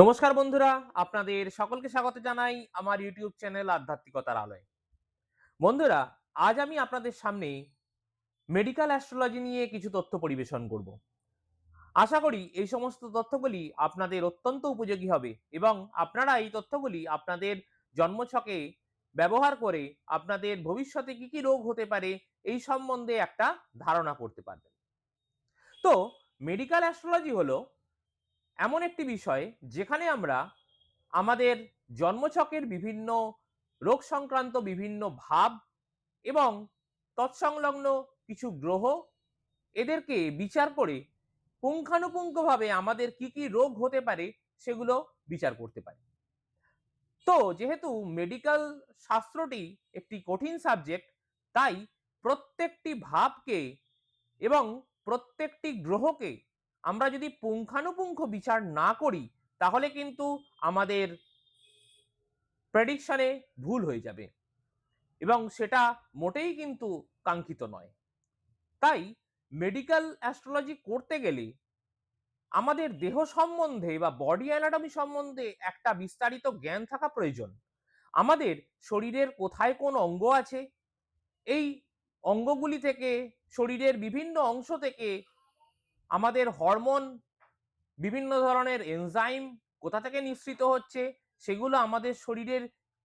নমস্কার বন্ধুরা, আপনাদের সকলকে স্বাগত জানাই আমার ইউটিউব চ্যানেল আধ্যাত্মিকতার আলোয়। বন্ধুরা, আজ আমি আপনাদের সামনে মেডিকেল অ্যাস্ট্রোলজি নিয়ে কিছু তথ্য পরিবেশন করব। আশা করি এই সমস্ত তথ্যগুলি আপনাদের অত্যন্ত উপযোগী হবে এবং আপনারা এই তথ্যগুলি আপনাদের জন্মছকে ব্যবহার করে আপনাদের ভবিষ্যতে কি কি রোগ হতে পারে এই সম্বন্ধে একটা ধারণা করতে পারবেন। তো মেডিকেল অ্যাস্ট্রোলজি হলো এমন একটি বিষয় যেখানে আমরা আমাদের জন্মছকের বিভিন্ন রোগ সংক্রান্ত বিভিন্ন ভাব এবং তৎসংলগ্ন কিছু গ্রহ এদেরকে বিচার করে পুঙ্খানুপুঙ্খভাবে আমাদের কি কি রোগ হতে পারে সেগুলো বিচার করতে পারি। তো যেহেতু মেডিকেল শাস্ত্রটি একটি কঠিন সাবজেক্ট তাই প্রত্যেকটি ভাবকে এবং প্রত্যেকটি গ্রহকে আমরা যদি পুঙ্খানুপুঙ্খ বিচার না করি, তাহলে কিন্তু আমাদের প্রেডিকশনে ভুল হয়ে যাবে। এবং সেটা মোটেই কিন্তু কাঙ্ক্ষিত নয়। তাই মেডিকেল অ্যাস্ট্রোলজি করতে গেলে আমাদের দেহ সম্বন্ধে বা বডি অ্যানাটমি সম্বন্ধে একটা বিস্তারিত জ্ঞান থাকা প্রয়োজন। আমাদের শরীরের কোথায় কোন অঙ্গ আছে? এই অঙ্গগুলি থেকে, শরীরের বিভিন্ন অংশ থেকে আমাদের হরমোন বিভিন্ন ধরনের এনজাইম কোথা থেকে নিঃসৃত হচ্ছে, সেগুলো আমাদের শরীরের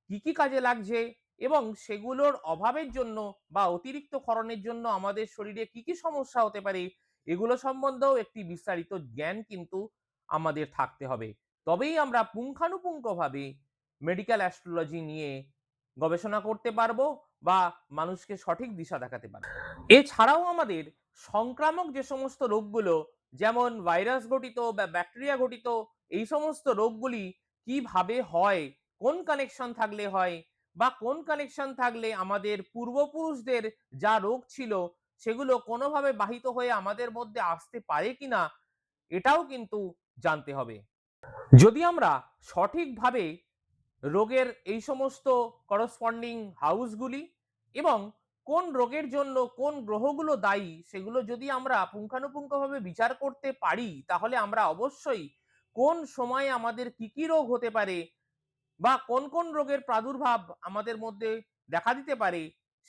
কি কি কাজে লাগছে এবং সেগুলোর অভাবের জন্য বা অতিরিক্ত ক্ষরণের জন্য আমাদের শরীরে কি কি সমস্যা হতে পারে, এগুলো সম্বন্ধেও একটি বিস্তারিত জ্ঞান কিন্তু আমাদের থাকতে হবে। তবেই আমরা পুঙ্খানুপুঙ্খভাবে মেডিকেল অ্যাস্ট্রোলজি নিয়ে গবেষণা করতে পারব বা মানুষকে সঠিক দিশা দেখাতে পারব। এছাড়াও আমাদের সংক্রামক যে সমস্ত রোগগুলো, যেমন ভাইরাস ঘটিত বা ব্যাকটেরিয়া ঘটিত এই সমস্ত রোগগুলি কীভাবে হয়, কোন কানেকশন থাকলে হয় বা কোন কানেকশন থাকলে আমাদের পূর্বপুরুষদের যা রোগ ছিল, সেগুলো কোনোভাবে বাহিত হয়ে আমাদের মধ্যে আসতে পারে কিনা, এটাও কিন্তু জানতে হবে। যদি আমরা সঠিকভাবে রোগের এই সমস্ত করসপন্ডিং হাউসগুলি এবং কোন রোগের জন্য কোন গ্রহগুলো দায়ী, সেগুলো যদি আমরা পুঙ্খানুপুঙ্খভাবে বিচার করতে পারি, তাহলে আমরা অবশ্যই কোন সময়ে আমাদের কি কি রোগ হতে পারে বা কোন কোন রোগের প্রাদুর্ভাব আমাদের মধ্যে দেখা দিতে পারে,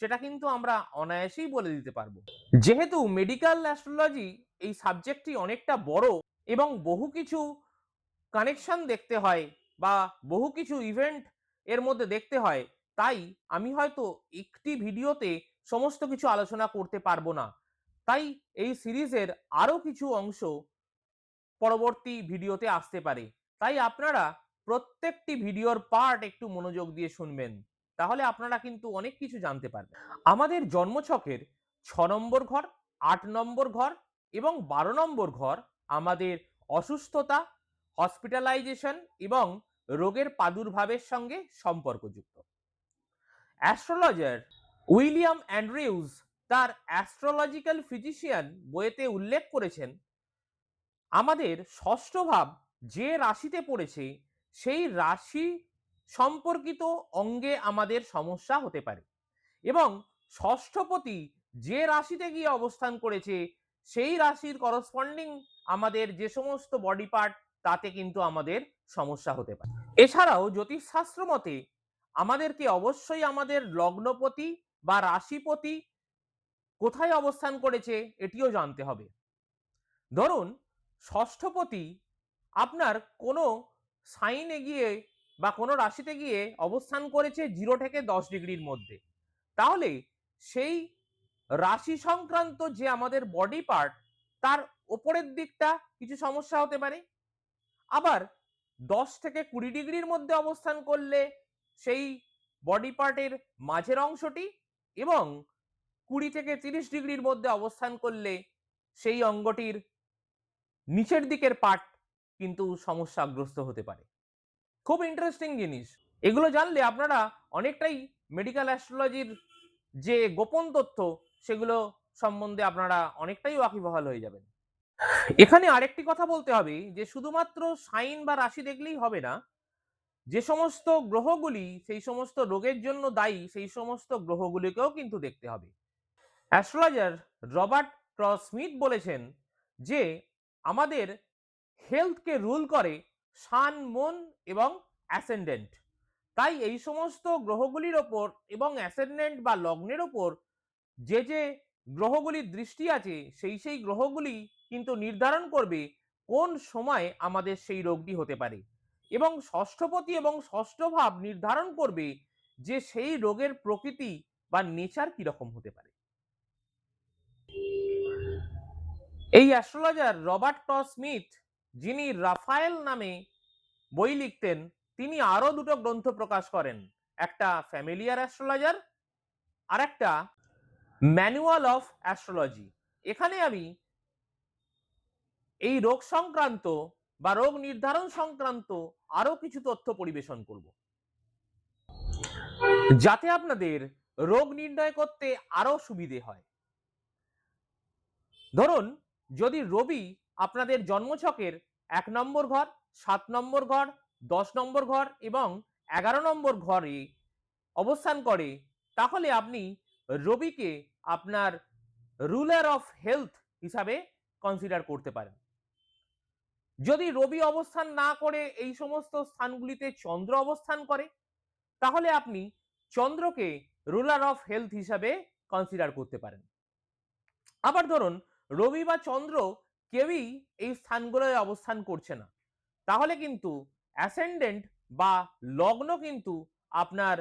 সেটা কিন্তু আমরা অনায়াসেই বলে দিতে পারব। যেহেতু মেডিকেল অ্যাস্ট্রোলজি এই সাবজেক্টটি অনেকটা বড় এবং বহু কিছু কানেকশন দেখতে হয় বা বহু কিছু ইভেন্ট এর মধ্যে দেখতে হয় তাই আমি হয়তো একটি ভিডিওতে সমস্ত কিছু আলোচনা করতে পারব না। তাই এই সিরিজের আরও কিছু অংশ পরবর্তী ভিডিওতে আসতে পারে। তাই আপনারা প্রত্যেকটি ভিডিওর পার্ট একটু মনোযোগ দিয়ে শুনবেন। তাহলে আপনারা কিন্তু অনেক কিছু জানতে পারবেন। আমাদের জন্মছকের ছ নম্বর ঘর, আট নম্বর ঘর এবং বারো নম্বর ঘর আমাদের অসুস্থতা হসপিটালাইজেশন এবং রোগের প্রাদুর্ভাবের সঙ্গে সম্পর্কযুক্ত। অ্যাস্ট্রোলজার উইলিয়াম অ্যান্ড্রিউজ তার অ্যাস্ট্রোলজিক্যাল ফিজিশিয়ান বইয়েতে উল্লেখ করেছেন, আমাদের ষষ্ঠ ভাব যে রাশিতে পড়েছে, সেই রাশি সম্পর্কিত অঙ্গে আমাদের সমস্যা হতে পারে এবং ষষ্ঠপতি যে রাশিতে গিয়ে অবস্থান করেছে, সেই রাশির করসপন্ডিং আমাদের যে সমস্ত বডি পার্ট তাতে কিন্তু আমাদের সমস্যা হতে পারে। এছাড়াও জ্যোতিষশাস্ত্র মতে আমাদেরকে অবশ্যই আমাদের লগ্নপতি বা রাশিপতি কোথায় অবস্থান করেছে এটিও জানতে হবে। ধরুন, ষষ্ঠপতি আপনার কোনো সাইনে গিয়ে বা কোনো রাশিতে গিয়ে অবস্থান করেছে জিরো থেকে দশ ডিগ্রির মধ্যে। তাহলে সেই রাশি সংক্রান্ত যে আমাদের বডি পার্ট তার ওপরের দিকটা কিছু সমস্যা হতে পারে। আবার দশ থেকে কুড়ি ডিগ্রির মধ্যে অবস্থান করলে সেই বডি পার্টের মাঝের অংশটি এবং কুড়ি থেকে তিরিশ ডিগ্রির মধ্যে অবস্থান করলে সেই অঙ্গটির নিচের দিকের পার্ট কিন্তু সমস্যাগ্রস্ত হতে পারে। খুব ইন্টারেস্টিং জিনিস। এগুলো জানলে আপনারা অনেকটাই মেডিকেল অ্যাস্ট্রোলজির যে গোপন তথ্য, সেগুলো সম্বন্ধে আপনারা অনেকটাই ওয়াকিবহাল হয়ে যাবেন। এখানে আরেকটি কথা বলতে হবে যে, শুধুমাত্র সাইন বা রাশি দেখলেই হবে না যে সমস্ত গ্রহগুলি সেই সমস্ত রোগের জন্য দায়ী, সেই সমস্ত গ্রহগুলিকেও কিন্তু দেখতে হবে। অ্যাস্ট্রোলজার রবার্ট ক্রস স্মিথ বলেছেন যে, আমাদের হেলথকে রুল করে সান, মন এবং অ্যাসেন্ডেন্ট। তাই এই সমস্ত গ্রহগুলির ওপর এবং অ্যাসেন্ডেন্ট বা লগ্নের ওপর যে যে গ্রহগুলির দৃষ্টি আছে, সেই সেই গ্রহগুলি কিন্তু নির্ধারণ করবে কোন সময় আমাদের সেই রোগটি হতে পারে। এবং ষষ্ঠপতি এবং ষষ্ঠ ভাব নির্ধারণ করবে যে সেই রোগের প্রকৃতি বা নেচার কীরকম হতে পারে। এই অ্যাস্ট্রোলজার রবার্ট ট. স্মিথ, যিনি রাফায়েল নামে বই লিখতেন, তিনি আরও দুটো গ্রন্থ প্রকাশ করেন। একটা ফ্যামিলিয়ার অ্যাস্ট্রোলজার আর একটা ম্যানুয়াল অফ অ্যাস্ট্রোলজি এখানে আমি এই রোগ সংক্রান্ত বা রোগ নির্ধারণ সংক্রান্ত আরও কিছু তথ্য পরিবেশন করব। যাতে আপনাদের রোগ নির্ণয় করতে আরও সুবিধে হয়। ধরুন, যদি রবি আপনাদের জন্মছকের এক নম্বর ঘর, সাত নম্বর ঘর, দশ নম্বর ঘর এবং এগারো নম্বর ঘরে অবস্থান করে, তাহলে আপনি রবিকে আপনার রুলার অফ হেলথ হিসাবে কনসিডার করতে পারেন। যদি রবি অবস্থান না করে এই সমস্ত স্থানগুলিতে চন্দ্র অবস্থান করে, তাহলে আপনি চন্দ্রকে রুলার অফ হেলথ হিসাবে কনসিডার করতে পারেন। আবার ধরুন, রবি বা চন্দ্র কেউই এই স্থানগুলোয় অবস্থান করছে না। তাহলে কিন্তু অ্যাসেন্ডেন্ট বা লগ্ন কিন্তু আপনার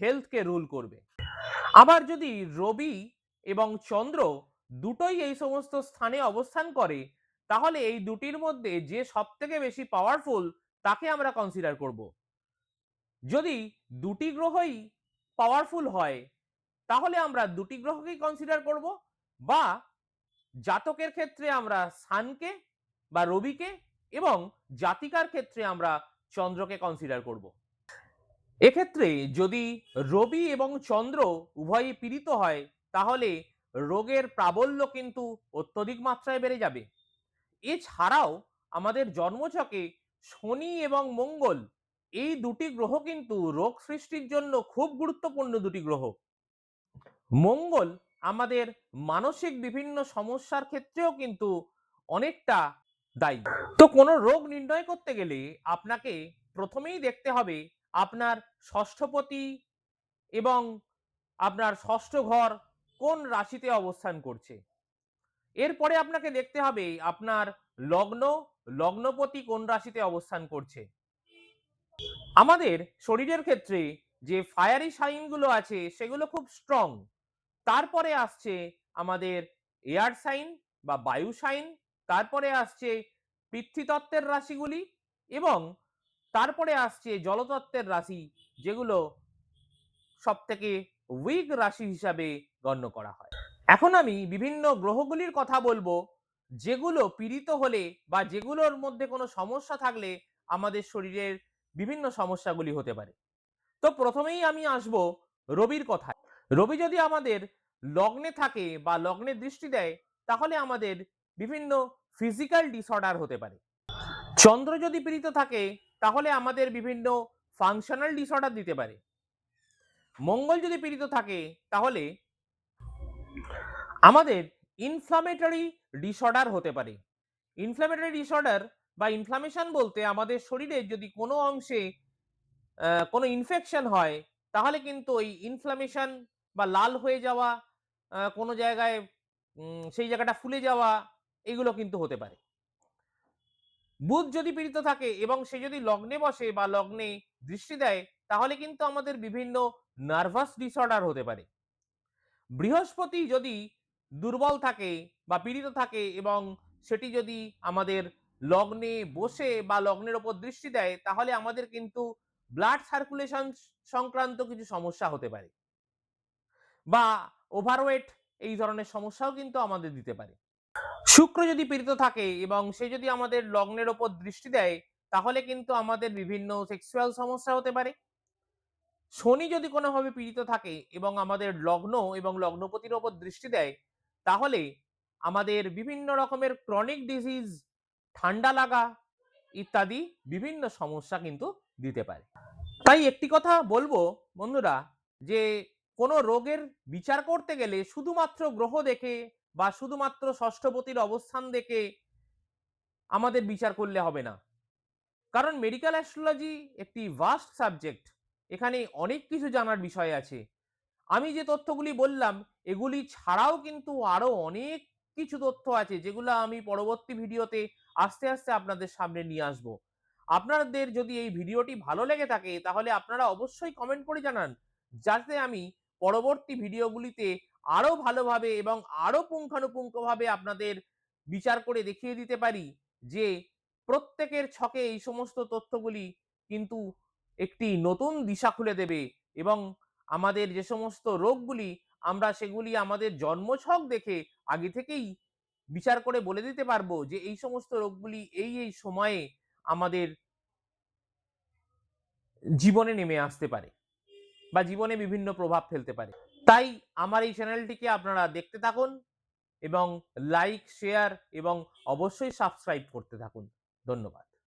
হেলথকে রুল করবে। আবার যদি রবি এবং চন্দ্র দুটোই এই সমস্ত স্থানে অবস্থান করে তাহলে এই দুটির মধ্যে যে সব থেকে বেশি পাওয়ারফুল তাকে আমরা কনসিডার করব। যদি দুটি গ্রহই পাওয়ারফুল হয়, তাহলে আমরা দুটি গ্রহকেই কনসিডার করব বা জাতকের ক্ষেত্রে আমরা সানকে বা রবিকে এবং জাতিকার ক্ষেত্রে আমরা চন্দ্রকে কনসিডার করব। এক্ষেত্রে যদি রবি এবং চন্দ্র উভয়ই পীড়িত হয়, তাহলে রোগের প্রাবল্য কিন্তু অত্যধিক মাত্রায় বেড়ে যাবে। এছাড়াও আমাদের জন্মচকে শনি এবং মঙ্গল এই দুটি গ্রহ কিন্তু রোগ সৃষ্টির জন্য খুব গুরুত্বপূর্ণ দুটি গ্রহ। মঙ্গল আমাদের মানসিক বিভিন্ন সমস্যার ক্ষেত্রেও কিন্তু অনেকটা দায়ী। তো কোনো রোগ নির্ণয় করতে গেলে আপনাকে প্রথমেই দেখতে হবে আপনার ষষ্ঠপতি এবং আপনার ষষ্ঠ ঘর কোন রাশিতে অবস্থান করছে। এরপরে আপনাকে দেখতে হবে আপনার লগ্ন, লগ্নপতি কোন রাশিতে অবস্থান করছে। আমাদের শরীরের ক্ষেত্রে যে ফায়ারি সাইনগুলো আছে সেগুলো খুব স্ট্রং তারপরে আসছে আমাদের এয়ার সাইন বা বায়ু সাইন তারপরে আসছে পৃথ্বীতত্ত্বের রাশিগুলি এবং তারপরে আসছে জলতত্ত্বের রাশি যেগুলো সব থেকে উইক রাশি হিসাবে গণ্য করা হয়। এখন আমি বিভিন্ন গ্রহগুলির কথা বলব, যেগুলো পীড়িত হলে বা যেগুলোর মধ্যে কোনো সমস্যা থাকলে আমাদের শরীরের বিভিন্ন সমস্যাগুলি হতে পারে। তো প্রথমেই আমি আসব রবির কথায়। রবি যদি আমাদের লগ্নে থাকে বা লগ্নে দৃষ্টি দেয়, তাহলে আমাদের বিভিন্ন ফিজিক্যাল ডিসঅর্ডার হতে পারে। চন্দ্র যদি পীড়িত থাকে, তাহলে আমাদের বিভিন্ন ফাংশনাল ডিসঅর্ডার দিতে পারে। মঙ্গল যদি পীড়িত থাকে, তাহলে আমাদের ইনফ্লামেটরি ডিসঅর্ডার হতে পারে। ইনফ্লামেটরি ডিসঅর্ডার বা ইনফ্লামেশন বলতে আমাদের শরীরের যদি কোনো অংশে কোনো ইনফেকশন হয়, তাহলে কিন্তু ওই ইনফ্লামেশন বা লাল হয়ে যাওয়া কোনো জায়গায় সেই জায়গাটা ফুলে যাওয়া, এগুলো কিন্তু হতে পারে। বুধ যদি পীড়িত থাকে এবং সে যদি লগ্নে বসে বা লগ্নে দৃষ্টি দেয়, তাহলে কিন্তু আমাদের বিভিন্ন নার্ভাস ডিসঅর্ডার হতে পারে। বৃহস্পতি যদি দুর্বল থাকে বা পীড়িত থাকে এবং সেটি যদি আমাদের লগ্নে বসে বা লগ্নের ওপর দৃষ্টি দেয়, তাহলে আমাদের কিন্তু ব্লাড সার্কুলেশন সংক্রান্ত কিছু সমস্যা হতে পারে। বা ওভারওয়েট এই ধরনের সমস্যাও কিন্তু আমাদের দিতে পারে। শুক্র যদি পীড়িত থাকে এবং সে যদি আমাদের লগ্নের ওপর দৃষ্টি দেয়, তাহলে কিন্তু আমাদের বিভিন্ন সেক্সুয়াল সমস্যা হতে পারে। শনি যদি কোনোভাবে পীড়িত থাকে এবং আমাদের লগ্ন এবং লগ্নপতির ওপর দৃষ্টি দেয় তাহলে আমাদের বিভিন্ন রকমের ক্রনিক ডিজিজ ঠান্ডা লাগা ইত্যাদি বিভিন্ন সমস্যা কিন্তু দিতে পারে। তাই একটি কথা বলব বন্ধুরা যে, কোনো রোগের বিচার করতে গেলে শুধুমাত্র গ্রহ দেখে বা শুধুমাত্র ষষ্ঠপতির অবস্থান দেখে আমাদের বিচার করলে হবে না। কারণ মেডিকেল অ্যাস্ট্রোলজি একটি ভাস্ট সাবজেক্ট এখানে অনেক কিছু জানার বিষয় আছে। আমি যে তথ্যগুলি বললাম, এগুলি ছাড়াও কিন্তু আরও অনেক কিছু তথ্য আছে, যেগুলো আমি পরবর্তী ভিডিওতে আস্তে আস্তে আপনাদের সামনে নিয়ে আসব। আপনাদের যদি এই ভিডিওটি ভালো লেগে থাকে, তাহলে আপনারা অবশ্যই কমেন্ট করে জানান, যাতে আমি পরবর্তী ভিডিওগুলিতে আরও ভালোভাবে এবং আরও পুঙ্খানুপুঙ্খভাবে আপনাদের বিচার করে দেখিয়ে দিতে পারি যে প্রত্যেকের ছকে এই সমস্ত তথ্যগুলি কিন্তু একটি নতুন দিশা খুলে দেবে এবং আমাদের যে সমস্ত রোগগুলি, আমরা সেগুলি আমাদের জন্মছক দেখে আগে থেকেই বিচার করে বলে দিতে পারব যে এই সমস্ত রোগগুলি এই এই সময়ে আমাদের জীবনে নেমে আসতে পারে বা জীবনে বিভিন্ন প্রভাব ফেলতে পারে। তাই আমার এই চ্যানেলটিকে আপনারা দেখতে থাকুন এবং লাইক শেয়ার এবং অবশ্যই সাবস্ক্রাইব করতে থাকুন। ধন্যবাদ।